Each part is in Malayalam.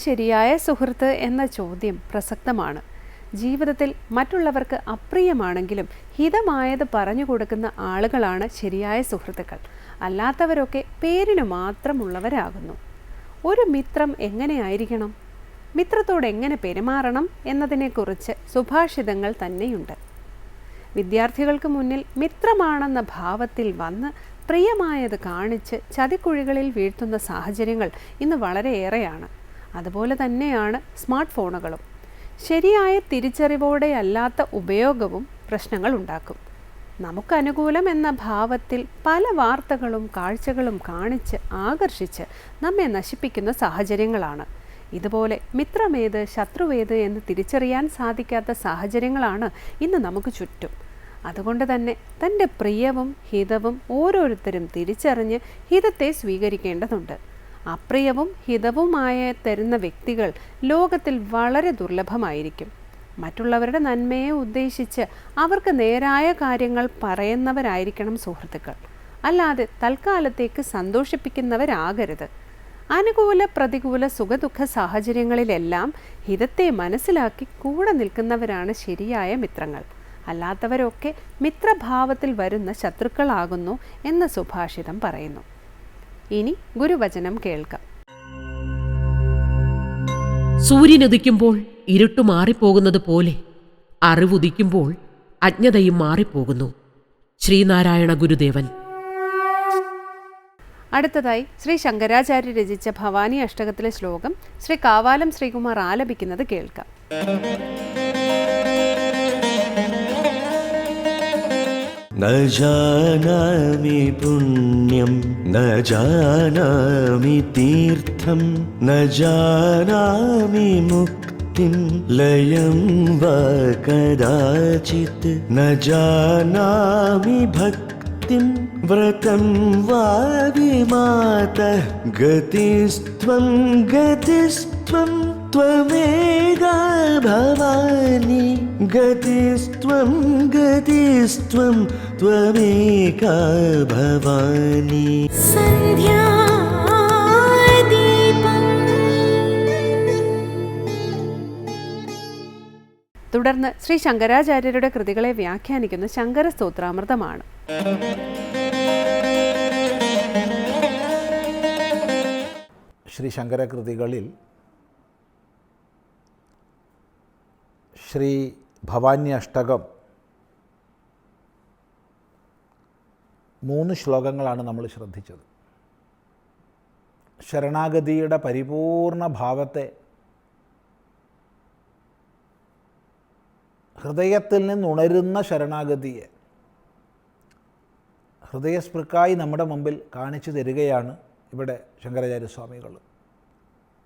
ശരിയായ സുഹൃത്ത് എന്ന ചോദ്യം പ്രസക്തമാണ്. ജീവിതത്തിൽ മറ്റുള്ളവർക്ക് അപ്രിയമാണെങ്കിലും ഹിതമായത് പറഞ്ഞു കൊടുക്കുന്ന ആളുകളാണ് ശരിയായ സുഹൃത്തുക്കൾ. അല്ലാത്തവരൊക്കെ പേരിന് മാത്രമുള്ളവരാകുന്നു. ഒരു മിത്രം എങ്ങനെയായിരിക്കണം? മിത്രത്തോട് എങ്ങനെ പെരുമാറണം എന്നതിനെക്കുറിച്ച് സുഭാഷിതങ്ങൾ തന്നെയുണ്ട്. വിദ്യാർത്ഥികൾക്ക് മുന്നിൽ മിത്രമാണെന്ന ഭാവത്തിൽ വന്ന് പ്രിയമായത് കാണിച്ച് ചതിക്കുഴികളിൽ വീഴ്ത്തുന്ന സാഹചര്യങ്ങൾ ഇന്ന് വളരെയേറെയാണ്. അതുപോലെ തന്നെയാണ് സ്മാർട്ട് ഫോണുകളും. ശരിയായ തിരിച്ചറിവോടെ അല്ലാത്ത ഉപയോഗവും പ്രശ്നങ്ങൾ ഉണ്ടാക്കും. നമുക്കനുകൂലം എന്ന ഭാവത്തിൽ പല വാർത്തകളും കാഴ്ചകളും കാണിച്ച് ആകർഷിച്ച് നമ്മെ നശിപ്പിക്കുന്ന സാഹചര്യങ്ങളാണ്. ഇതുപോലെ മിത്രമേത് ശത്രുവേത് എന്ന് തിരിച്ചറിയാൻ സാധിക്കാത്ത സാഹചര്യങ്ങളാണ് ഇന്ന് നമുക്ക് ചുറ്റും. അതുകൊണ്ട് തന്നെ തന്റെ പ്രിയവും ഹിതവും ഓരോരുത്തരും തിരിച്ചറിഞ്ഞ് ഹിതത്തെ സ്വീകരിക്കേണ്ടതുണ്ട്. അപ്രിയവും ഹിതവുമായ തരുന്ന വ്യക്തികൾ ലോകത്തിൽ വളരെ ദുർലഭമായിരിക്കും. മറ്റുള്ളവരുടെ നന്മയെ ഉദ്ദേശിച്ച് അവർക്ക് നേരായ കാര്യങ്ങൾ പറയുന്നവരായിരിക്കണം സുഹൃത്തുക്കൾ. അല്ലാതെ തൽക്കാലത്തേക്ക് സന്തോഷിപ്പിക്കുന്നവരാകരുത്. അനുകൂല പ്രതികൂല സുഖദുഃഖ സാഹചര്യങ്ങളിലെല്ലാം ഹിതത്തെ മനസ്സിലാക്കി കൂടെ നിൽക്കുന്നവരാണ് ശരിയായ മിത്രങ്ങൾ. അല്ലാത്തവരൊക്കെ മിത്രഭാവത്തിൽ വരുന്ന ശത്രുക്കളാകുന്നു എന്ന് സുഭാഷിതം പറയുന്നു. ഇനി ഗുരുവചനം കേൾക്കാം. സൂര്യനുദിക്കുമ്പോൾ ഇരുട്ട് മാറിപ്പോകുന്നത് പോലെ അറിവുദിക്കുമ്പോൾ അജ്ഞതയും മാറിപ്പോകുന്നു. ശ്രീനാരായണ ഗുരുദേവൻ. അടുത്തതായി ശ്രീ ശങ്കരാചാര്യ രചിച്ച ഭവാനി അഷ്ടകത്തിലെ ശ്ലോകം ശ്രീ കാവാലം ശ്രീകുമാർ ആലപിക്കുന്നത് കേൾക്കാം. न जानामि पुण्यं न जानामि तीर्थं न जानामि मुक्तिं लयं वा कदाचित् न जानामि भक्तिं व्रतं वा विमातः गतिस्त्वं गतिस्त्वं त्वमेका भवानि गतिस्त्वं गतिस्त्वं त्वमेका भवानि തുടർന്ന് ശ്രീ ശങ്കരാചാര്യരുടെ കൃതികളെ വ്യാഖ്യാനിക്കുന്ന ശങ്കര സ്തോത്രാമൃതമാണ് ശ്രീ ശങ്കരകൃതികളിൽ ശ്രീ ഭവാനി അഷ്ടകം. മൂന്ന് ശ്ലോകങ്ങളാണ് നമ്മൾ ശ്രദ്ധിച്ചത്. ശരണാഗതിയുടെ പരിപൂർണ ഭാവത്തെ ഹൃദയത്തിൽ നിന്നുണരുന്ന ശരണാഗതിയെ ഹൃദയസ്പൃക്കായി നമ്മുടെ മുമ്പിൽ കാണിച്ചു തരികയാണ് ഇവിടെ ശങ്കരാചാര്യസ്വാമികൾ.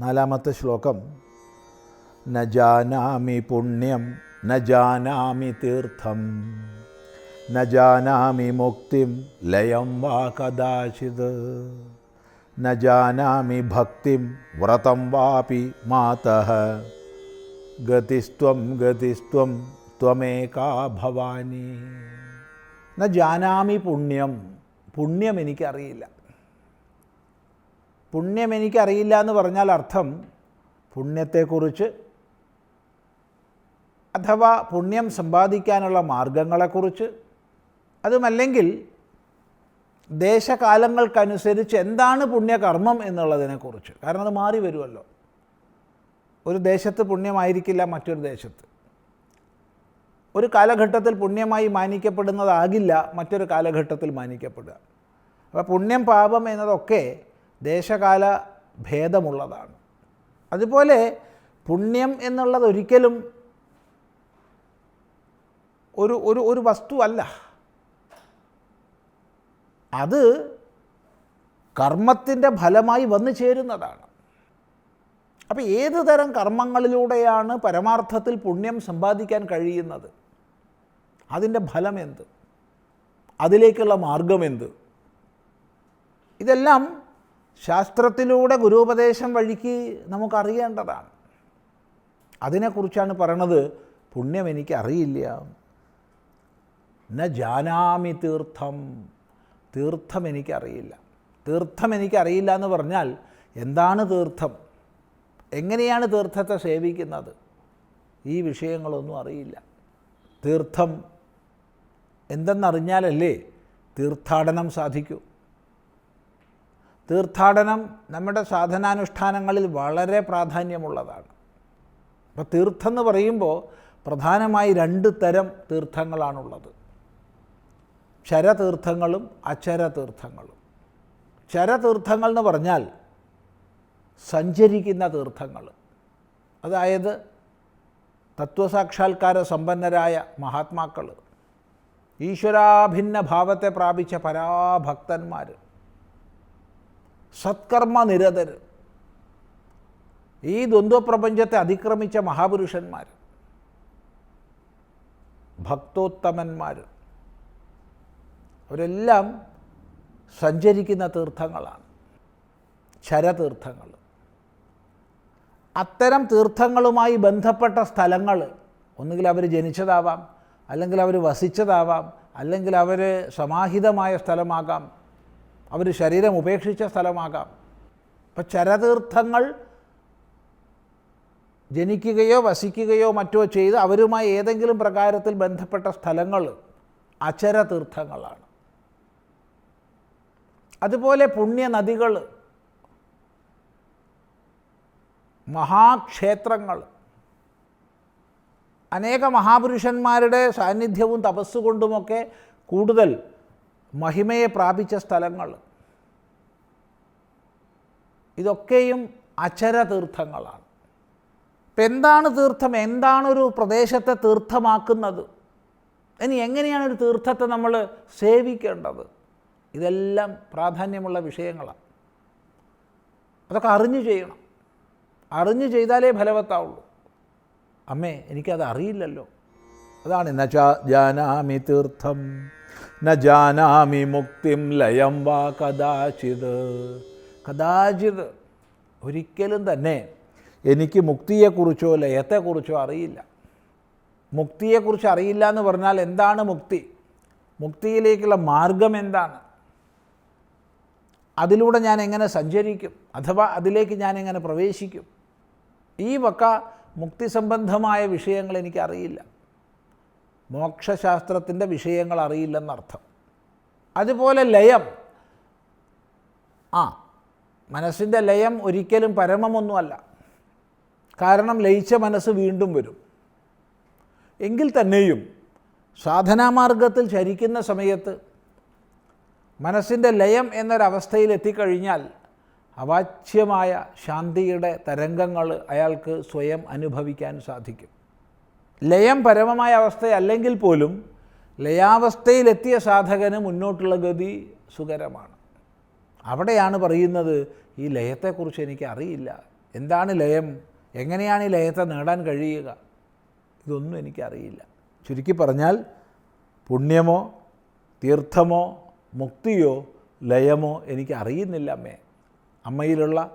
നാലാമത്തെ ശ്ലോകം ന ജാനാമി പുണ്യം ന ജാനാമി തീർത്ഥം ന ജാനാമി മുക്തിം ലയം വാ കദാചിത് ന ജാനാമി ഭക്തിം വ്രതം വാപി മാതഹ ഗതിസ്ത്വം ഗതിസ്ത്വം ത്വമേകാ ഭവാനി. ന ജാനാമി പുണ്യം പുണ്യം എനിക്കറിയില്ല. പുണ്യം എനിക്കറിയില്ല എന്ന് പറഞ്ഞാൽ അർത്ഥം പുണ്യത്തെക്കുറിച്ച് അഥവാ പുണ്യം സമ്പാദിക്കാനുള്ള മാർഗങ്ങളെക്കുറിച്ച് അതുമല്ലെങ്കിൽ ദേശകാലങ്ങൾക്കനുസരിച്ച് എന്താണ് പുണ്യകർമ്മം എന്നുള്ളതിനെക്കുറിച്ച്. കാരണം അത് മാറി വരുമല്ലോ. ഒരു ദേശത്ത് പുണ്യമായിരിക്കില്ല മറ്റൊരു ദേശത്ത്. ഒരു കാലഘട്ടത്തിൽ പുണ്യമായി മാനിക്കപ്പെടുന്നതാകില്ല മറ്റൊരു കാലഘട്ടത്തിൽ മാനിക്കപ്പെടുക. അപ്പോൾ പുണ്യം പാപം എന്നതൊക്കെ ദേശകാല ഭേദമുള്ളതാണ്. അതുപോലെ പുണ്യം എന്നുള്ളത് ഒരിക്കലും ഒരു ഒരു ഒരു വസ്തുവല്ല അത് കർമ്മത്തിന്റെ ഫലമായി വന്നു ചേരുന്നതാണ്. അപ്പോൾ ഏത് തരം കർമ്മങ്ങളിലൂടെയാണ് പരമാർത്ഥത്തിൽ പുണ്യം സമ്പാദിക്കാൻ കഴിയുന്നത്? അതിന്റെ ഫലം എന്ത് അതിലേക്കുള്ള മാർഗമെന്ത്? ഇതെല്ലാം ശാസ്ത്രത്തിലൂടെ ഗുരുപദേശം വഴിക്ക് നമുക്കറിയേണ്ടതാണ്. അതിനെക്കുറിച്ചാണ് പറയണത് പുണ്യം എനിക്ക് അറിയില്ല ന ജാനാമി തീർത്ഥം. തീർത്ഥം എനിക്കറിയില്ല. തീർത്ഥം എനിക്കറിയില്ല എന്ന് പറഞ്ഞാൽ എന്താണ് തീർത്ഥം? എങ്ങനെയാണ് തീർത്ഥത്തെ സേവിക്കുന്നത്? ഈ വിഷയങ്ങളൊന്നും അറിയില്ല. തീർത്ഥം എന്തെന്നറിഞ്ഞാലല്ലേ തീർത്ഥാടനം സാധിക്കൂ. തീർത്ഥാടനം നമ്മുടെ സാധനാനുഷ്ഠാനങ്ങളിൽ വളരെ പ്രാധാന്യമുള്ളതാണ്. അപ്പോൾ തീർത്ഥം എന്ന് പറയുമ്പോൾ പ്രധാനമായി രണ്ട് തരം തീർത്ഥങ്ങളാണുള്ളത്. ചരതീർത്ഥങ്ങളും അചരതീർത്ഥങ്ങളും. ചരതീർത്ഥങ്ങൾ എന്ന് പറഞ്ഞാൽ സഞ്ചരിക്കുന്ന തീർത്ഥങ്ങൾ. അതായത് തത്വസാക്ഷാത്കാര സമ്പന്നരായ മഹാത്മാക്കൾ ഈശ്വരാഭിന്ന ഭാവത്തെ പ്രാപിച്ച പരാഭക്തന്മാർ സത്കർമ്മ നിരതർ ഈ ദ്വന്ദ്വപ്രപഞ്ചത്തെ അതിക്രമിച്ച മഹാപുരുഷന്മാർ ഭക്തോത്തമന്മാർ. അവരെല്ലാം സഞ്ചരിക്കുന്ന തീർത്ഥങ്ങളാണ്. ചരതീർത്ഥങ്ങൾ അത്തരം തീർത്ഥങ്ങളുമായി ബന്ധപ്പെട്ട സ്ഥലങ്ങൾ ഒന്നുകിൽ അവർ ജനിച്ചതാവാം അല്ലെങ്കിൽ അവർ വസിച്ചതാവാം അല്ലെങ്കിൽ അവർ സമാഹിതമായ സ്ഥലമാകാം അവർ ശരീരം ഉപേക്ഷിച്ച സ്ഥലമാകാം. അപ്പം ചരതീർത്ഥങ്ങൾ ജനിക്കുകയോ വസിക്കുകയോ മറ്റോ ചെയ്ത് അവരുമായി ഏതെങ്കിലും പ്രകാരത്തിൽ ബന്ധപ്പെട്ട സ്ഥലങ്ങൾ അചരതീർത്ഥങ്ങളാണ്. അതുപോലെ പുണ്യനദികൾ മഹാക്ഷേത്രങ്ങൾ അനേക മഹാപുരുഷന്മാരുടെ സാന്നിധ്യവും തപസ്സുകൊണ്ടുമൊക്കെ കൂടുതൽ മഹിമയെ പ്രാപിച്ച സ്ഥലങ്ങൾ. ഇതൊക്കെയും അചരതീർത്ഥങ്ങളാണ് ഇപ്പം എന്താണ് തീർത്ഥം? എന്താണൊരു പ്രദേശത്തെ തീർത്ഥമാക്കുന്നത്? ഇനി എങ്ങനെയാണ് ഒരു തീർത്ഥത്തെ നമ്മൾ സേവിക്കേണ്ടത്? ഇതെല്ലാം പ്രാധാന്യമുള്ള വിഷയങ്ങളാണ്. അതൊക്കെ അറിഞ്ഞു ചെയ്യണം. അറിഞ്ഞു ചെയ്താലേ ഫലവത്താവുള്ളൂ. അമ്മേ എനിക്കത് അറിയില്ലല്ലോ. അതാണ് ന ജാനാമി തീർത്ഥം. ന ജാനാമി മുക്തിം ലയം വാ കഥാചിത് കഥാചിത് ഒരിക്കലും തന്നെ എനിക്ക് മുക്തിയെക്കുറിച്ചോ ലയത്തെക്കുറിച്ചോ അറിയില്ല. മുക്തിയെക്കുറിച്ച് അറിയില്ല എന്ന് പറഞ്ഞാൽ എന്താണ് മുക്തി? മുക്തിയിലേക്കുള്ള മാർഗം എന്താണ്? അതിലൂടെ ഞാൻ എങ്ങനെ സഞ്ചരിക്കും? അഥവാ അതിലേക്ക് ഞാൻ എങ്ങനെ പ്രവേശിക്കും? ഈ വക്ക മുക്തി സംബന്ധമായ വിഷയങ്ങൾ എനിക്കറിയില്ല. മോക്ഷശാസ്ത്രത്തിന്റെ വിഷയങ്ങൾ അറിയില്ലെന്നർത്ഥം അതുപോലെ ലയം. ആ മനസ്സിന്റെ ലയം ഒരിക്കലും പരമമൊന്നുമല്ല. കാരണം ലയിച്ച മനസ്സ് വീണ്ടും വരും. എങ്കിൽ തന്നെയും സാധനാമാർഗത്തിൽ ചരിക്കുന്ന സമയത്ത് മനസ്സിന്റെ ലയം എന്നൊരവസ്ഥയിൽ എത്തിക്കഴിഞ്ഞാൽ അവാച്യമായ ശാന്തിയുടെ തരംഗങ്ങൾ അയാൾക്ക് സ്വയം അനുഭവിക്കാൻ സാധിക്കും. ലയം പരമമായ അവസ്ഥയല്ലെങ്കിൽ പോലും ലയാവസ്ഥയിലെത്തിയ സാധകന് മുന്നോട്ടുള്ള ഗതി സുഖരമാണ് അവിടെയാണ് പറയുന്നത് ഈ ലയത്തെക്കുറിച്ച് എനിക്ക് അറിയില്ല. എന്താണ് ലയം? എങ്ങനെയാണ് ഈ ലയത്തെ നേടാൻ കഴിയുക? ഇതൊന്നും എനിക്കറിയില്ല. ചുരുക്കി പറഞ്ഞാൽ പുണ്യമോ തീർത്ഥമോ മുക്തിയോ ലയമോ എനിക്ക് അറിയുന്നില്ല അമ്മേ. അമ്മയിലുള്ള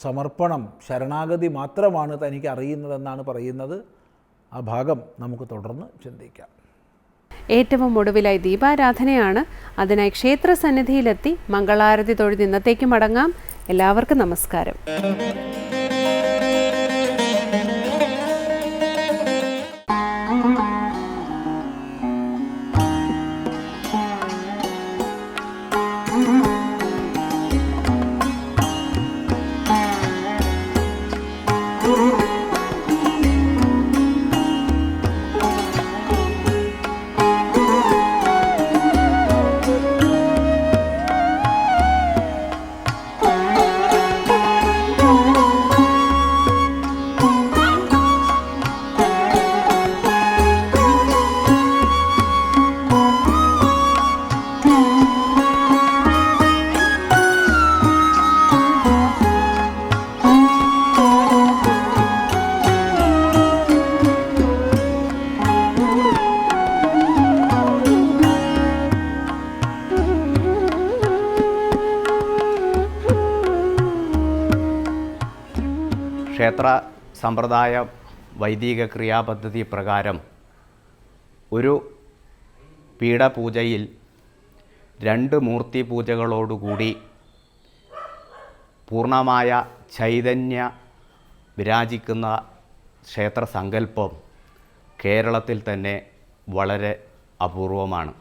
സമർപ്പണം ശരണാഗതി മാത്രമാണ് തനിക്ക് അറിയുന്നതെന്നാണ് പറയുന്നത്. ആ ഭാഗം നമുക്ക് തുടർന്ന് ചിന്തിക്കാം. ഏറ്റവും ഒടുവിലായി ദീപാരാധനയാണ്. അതിനായി ക്ഷേത്ര സന്നിധിയിലെത്തി മംഗളാരതി തൊഴുത് ഇന്നത്തേക്ക് മടങ്ങാം. എല്ലാവർക്കും നമസ്കാരം. സമ്പ്രദായ വൈദിക ക്രിയാപദ്ധതി പ്രകാരം ഒരു പീഠപൂജയിൽ രണ്ട് മൂർത്തി പൂജകളോടുകൂടി പൂർണമായ ചൈതന്യ വിരാജിക്കുന്ന ക്ഷേത്ര സങ്കല്പം കേരളത്തിൽ തന്നെ വളരെ അപൂർവമാണ്.